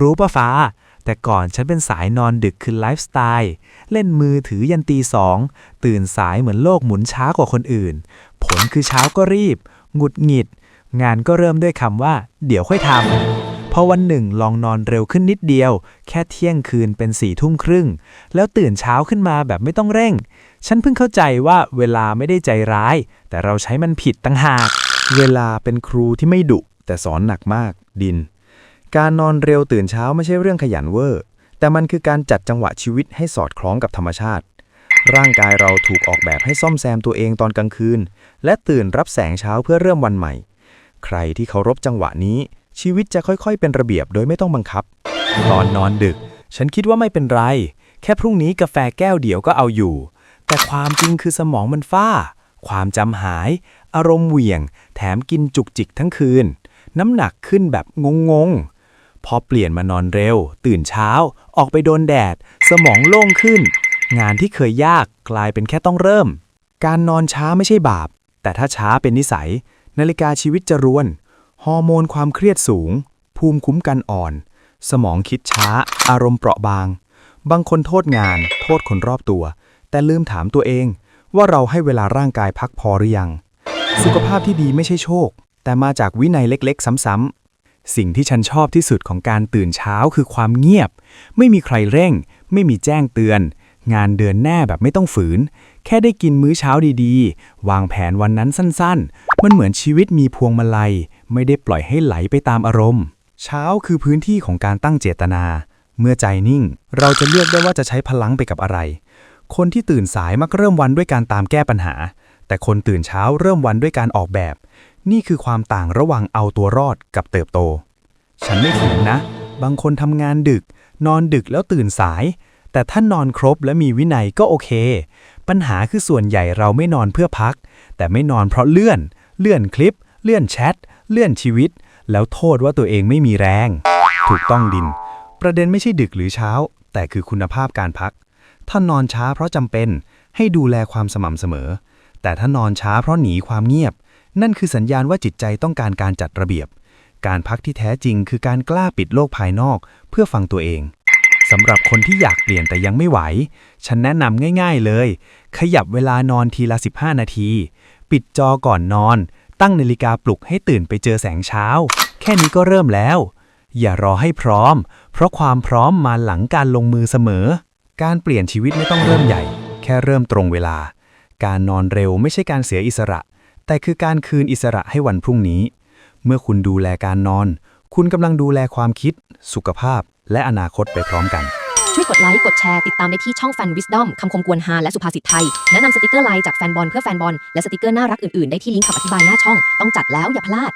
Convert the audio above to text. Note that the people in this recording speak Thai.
รู้ปะฟ้า แต่ก่อนฉันเป็นสายนอนดึกคือไลฟ์สไตล์ เล่นมือถือยันตีสอง ตื่นสายเหมือนโลกหมุนช้ากว่าคนอื่น ผลคือเช้าก็รีบ หงุดหงิด งานก็เริ่มด้วยคำว่า เดี๋ยวค่อยทำพอวันหนึ่งลองนอนเร็วขึ้นนิดเดียว แค่เที่ยงคืนเป็นสี่ทุ่มครึ่ง แล้วตื่นเช้าขึ้นมาแบบไม่ต้องเร่ง ฉันเพิ่งเข้าใจว่าเวลาไม่ได้ใจร้าย แต่เราใช้มันผิดตั้งหาก เวลาเป็นครูที่ไม่ดุแต่สอนหนักมากดิน การนอนเร็วตื่นเช้าไม่ใช่เรื่องขยันเวอร์ แต่มันคือการจัดจังหวะชีวิตให้สอดคล้องกับธรรมชาติ ร่างกายเราถูกออกแบบให้ซ่อมแซมตัวเองตอนกลางคืน และตื่นรับแสงเช้าเพื่อเริ่มวันใหม่ ใครที่เคารพจังหวะนี้ ชีวิตจะค่อยๆ เป็นระเบียบโดยไม่ต้องบังคับ ตอนนอนดึก ฉันคิดว่าไม่เป็นไร แค่พรุ่งนี้กาแฟแก้วเดียวก็เอาอยู่ แต่ความจริงคือสมองมันฟ้า ความจำหาย อารมณ์เหวี่ยง แถมกินจุกจิกทั้งคืน น้ำหนักขึ้นแบบงงๆ พอเปลี่ยนมานอนเร็ว ตื่นเช้า ออกไปโดนแดด สมองโล่งขึ้น งานที่เคยยากกลายเป็นแค่ต้องเริ่ม การนอนช้าไม่ใช่บาป แต่ถ้าช้าเป็นนิสัย นาฬิกาชีวิตจะรวน ฮอร์โมนความเครียดสูง ภูมิคุ้มกันอ่อน สมองคิดช้า อารมณ์เปราะบาง บางคนโทษงาน โทษคนรอบตัว แต่ลืมถามตัวเอง ว่าเราให้เวลาร่างกายพักพอหรือยัง สุขภาพที่ดีไม่ใช่โชค แต่มาจากวินัยเล็กๆ ซ้ำๆ สิ่งที่ฉันชอบที่สุดของการตื่นเช้าคือความเงียบ ไม่มีใครเร่ง ไม่มีแจ้งเตือน งานเดือนแน่แบบไม่ต้องฝืน แค่ได้กินมื้อเช้าดีๆ วางแผนวันนั้นสั้นๆ มันเหมือนชีวิตมีพวงมาลัย ไม่ได้ปล่อยให้ไหลไปตามอารมณ์ เช้าคือพื้นที่ของการตั้งเจตนา เมื่อใจนิ่ง เราจะเลือกได้ว่าจะใช้พลังไปกับอะไร คนที่ตื่นสายมักเริ่มวันด้วยการตามแก้ปัญหา แต่คนตื่นเช้าเริ่มวันด้วยการออกแบบ นี่คือความต่างระหว่างเอาตัวรอดกับเติบโต ฉันไม่เถียงนะ บางคนทำงานดึก นอนดึกแล้วตื่นสาย แต่ถ้านอนครบและมีวินัยก็โอเค ปัญหาคือส่วนใหญ่เราไม่นอนเพื่อพัก แต่ไม่นอนเพราะเลื่อน เลื่อนคลิป เลื่อนแชท เลื่อนชีวิต แล้วโทษว่าตัวเองไม่มีแรง ถูกต้องดิน ประเด็นไม่ใช่ดึกหรือเช้า แต่คือคุณภาพการพัก ถ้านอนช้าเพราะจำเป็น ให้ดูแลความสม่ำเสมอ แต่ถ้านอนช้าเพราะหนีความเงียบ นั่นคือสัญญาณว่าจิตใจต้องการการจัดระเบียบ การพักที่แท้จริงคือการกล้าปิดโลกภายนอก เพื่อฟังตัวเองสำหรับคนที่อยากเปลี่ยนแต่ยังไม่ไหว ฉันแนะนำง่าย ๆเลย ขยับเวลานอนทีละ 15 นาที ปิดจอก่อนนอน ตั้งนาฬิกาปลุกให้ตื่นไปเจอแสงเช้า แค่นี้ก็เริ่มแล้ว อย่ารอให้พร้อม เพราะความพร้อมมาหลังการลงมือเสมอ การเปลี่ยนชีวิตไม่ต้องเริ่มใหญ่ แค่เริ่มตรงเวลา การนอนเร็วไม่ใช่การเสียอิสระ แต่คือการคืนอิสระให้วันพรุ่งนี้ เมื่อคุณดูแลการนอน คุณกำลังดูแลความคิด สุขภาพ และอนาคตไปพร้อมกัน ช่วยกดไลค์ กดแชร์ ติดตามได้ที่ช่องแฟนวิสดอมคำคมกวนฮาและสุภาษิตไทย แนะนำสติกเกอร์ไลน์จากแฟนบอลเพื่อแฟนบอล และสติกเกอร์น่ารักอื่นๆ ได้ที่ลิงก์คำอธิบายหน้าช่อง ต้องจัดแล้วอย่าพลาด